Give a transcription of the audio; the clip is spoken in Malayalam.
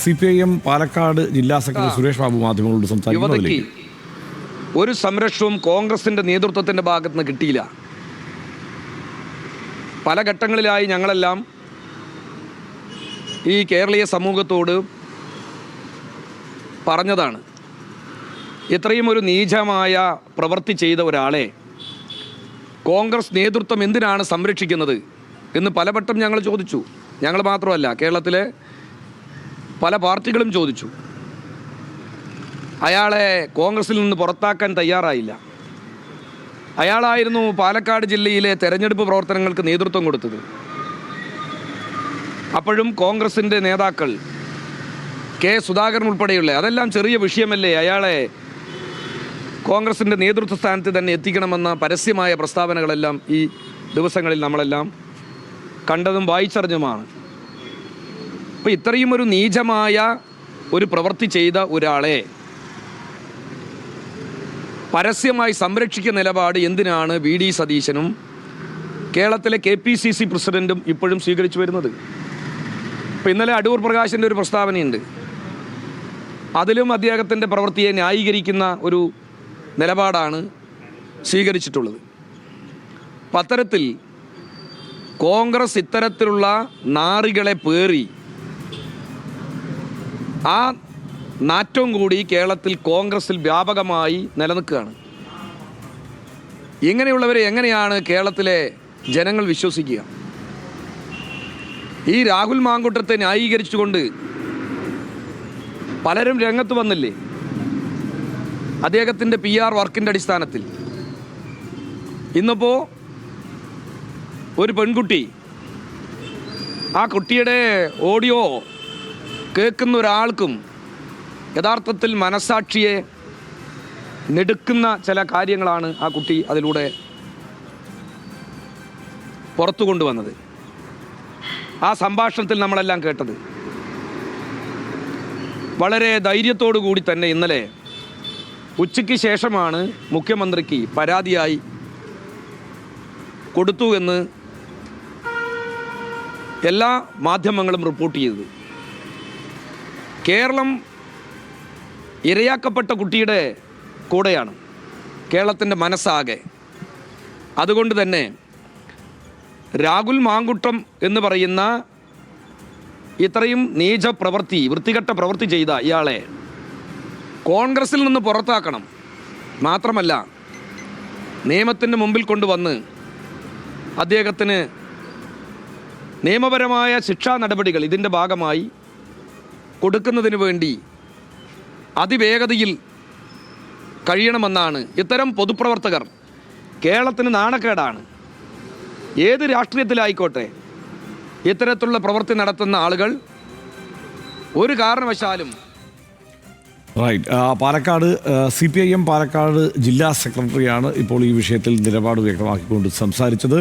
C P I M Palakkad ജില്ലാ സെക്രട്ടറി സുരേഷ് ബാബു മാധ്യമങ്ങളോട് സംസാരിക്കുന്നത് സംസാരിക്കുന്നതിലേക്ക് ഒരു സംരക്ഷണവും കോൺഗ്രസിന്റെ നേതൃത്വത്തിന്റെ ഭാഗത്ത് നിന്ന് കിട്ടിയില്ല. പല ഘട്ടങ്ങളിലായി ഞങ്ങളെല്ലാം ഈ കേരളീയ സമൂഹത്തോട് പറഞ്ഞതാണ്. ഇത്രയും ഒരു നീചമായ പ്രവൃത്തി ചെയ്ത ഒരാളെ കോൺഗ്രസ് നേതൃത്വം എന്തിനാണ് സംരക്ഷിക്കുന്നത് എന്ന് പലവട്ടം ഞങ്ങൾ ചോദിച്ചു. ഞങ്ങൾ മാത്രമല്ല കേരളത്തിലെ പല പാർട്ടികളും ചോദിച്ചു. അയാളെ കോൺഗ്രസിൽ നിന്ന് പുറത്താക്കാൻ തയ്യാറായില്ല. അയാളായിരുന്നു പാലക്കാട് ജില്ലയിലെ തെരഞ്ഞെടുപ്പ് പ്രവർത്തനങ്ങൾക്ക് നേതൃത്വം കൊടുത്തത്. അപ്പോഴും കോൺഗ്രസിന്റെ നേതാക്കൾ കെ സുധാകരൻ ഉൾപ്പെടെയുള്ള അതെല്ലാം ചെറിയ വിഷയമല്ലേ അയാളെ കോൺഗ്രസിന്റെ നേതൃത്വ സ്ഥാനത്ത് തന്നെ എത്തിക്കണമെന്ന പരസ്യമായ പ്രസ്താവനകളെല്ലാം ഈ ദിവസങ്ങളിൽ നമ്മളെല്ലാം കണ്ടതും വായിച്ചറിഞ്ഞുമാണ് അപ്പോൾ ഇത്രയും ഒരു നീചമായ ഒരു പ്രവൃത്തി ചെയ്ത ഒരാളെ പരസ്യമായി സംരക്ഷിക്കുന്ന നിലപാട് എന്തിനാണ് വി ഡി സതീശനും കേരളത്തിലെ കെ പി സി സി പ്രസിഡന്റും ഇപ്പോഴും സ്വീകരിച്ചു വരുന്നത്? ഇപ്പം ഇന്നലെ അടൂർ പ്രകാശിന്റെ ഒരു പ്രസ്താവനയുണ്ട്. അതിലും അദ്ദേഹത്തിന്റെ പ്രവൃത്തിയെ ന്യായീകരിക്കുന്ന ഒരു നിലപാടാണ് സ്വീകരിച്ചിട്ടുള്ളത്. അപ്പം കോൺഗ്രസ് ഇത്തരത്തിലുള്ള നാറികളെ പേറി ആ നാറ്റവും കൂടി കേരളത്തിൽ കോൺഗ്രസിൽ വ്യാപകമായി നിലനിൽക്കുകയാണ്. ഇങ്ങനെയുള്ളവരെ എങ്ങനെയാണ് കേരളത്തിലെ ജനങ്ങൾ വിശ്വസിക്കുക? ഈ രാഹുൽ മാങ്കുട്ടത്തെ ന്യായീകരിച്ചുകൊണ്ട് പലരും രംഗത്ത് വന്നില്ലേ? അദ്ദേഹത്തിന്റെ പി ആർ വർക്കിന്റെ അടിസ്ഥാനത്തിൽ. ഇന്നിപ്പോൾ ഒരു പെൺകുട്ടി ആ കുട്ടിയുടെ ഓഡിയോ കേൾക്കുന്ന ഒരാൾക്കും യഥാർത്ഥത്തിൽ മനസാക്ഷിയെ നെടുക്കുന്ന ചില കാര്യങ്ങളാണ് ആ കുട്ടി അതിലൂടെ പുറത്തു കൊണ്ടുവന്നത്. ആ സംഭാഷണത്തിൽ നമ്മളെല്ലാം കേട്ടത്. വളരെ ധൈര്യത്തോടു കൂടി തന്നെ ഇന്നലെ ഉച്ചയ്ക്ക് ശേഷമാണ് മുഖ്യമന്ത്രിക്ക് പരാതിയായി കൊടുത്തു എന്ന് എല്ലാ മാധ്യമങ്ങളും റിപ്പോർട്ട് ചെയ്തത്. കേരളം ഇരയാക്കപ്പെട്ട കുട്ടിയുടെ കൂടെയാണ്. കേരളത്തിന്റെ മനസ്സാകെ. അതുകൊണ്ട് തന്നെ രാഹുൽ മാങ്കുട്ടം എന്ന് പറയുന്ന ഇത്രയും നീച പ്രവൃത്തി വൃത്തികെട്ട പ്രവൃത്തി ചെയ്ത ഇയാളെ കോൺഗ്രസിൽ നിന്ന് പുറത്താക്കണം. മാത്രമല്ല നിയമത്തിന്റെ മുമ്പിൽ കൊണ്ടുവന്ന് അദ്ദേഹത്തിന് നിയമപരമായ ശിക്ഷാ നടപടികൾ ഇതിന്റെ ഭാഗമായി കൊടുക്കുന്നതിന് വേണ്ടി അതിവേഗതയിൽ കഴിയണമെന്നാണ് ഇത്തരം പൊതുപ്രവർത്തകർ കേരളത്തിന് നാണക്കേടാണ്. ഏത് രാഷ്ട്രീയത്തിലായിക്കോട്ടെ ഇത്തരത്തിലുള്ള പ്രവൃത്തി നടത്തുന്ന ആളുകൾ ഒരു കാരണവശാലും right Palakkad C P I M Palakkad ജില്ലാ സെക്രട്ടറിയാണ് ഇപ്പോൾ ഈ വിഷയത്തിൽ നിലപാട് വ്യക്തമാക്കിക്കൊണ്ട് സംസാരിച്ചത്.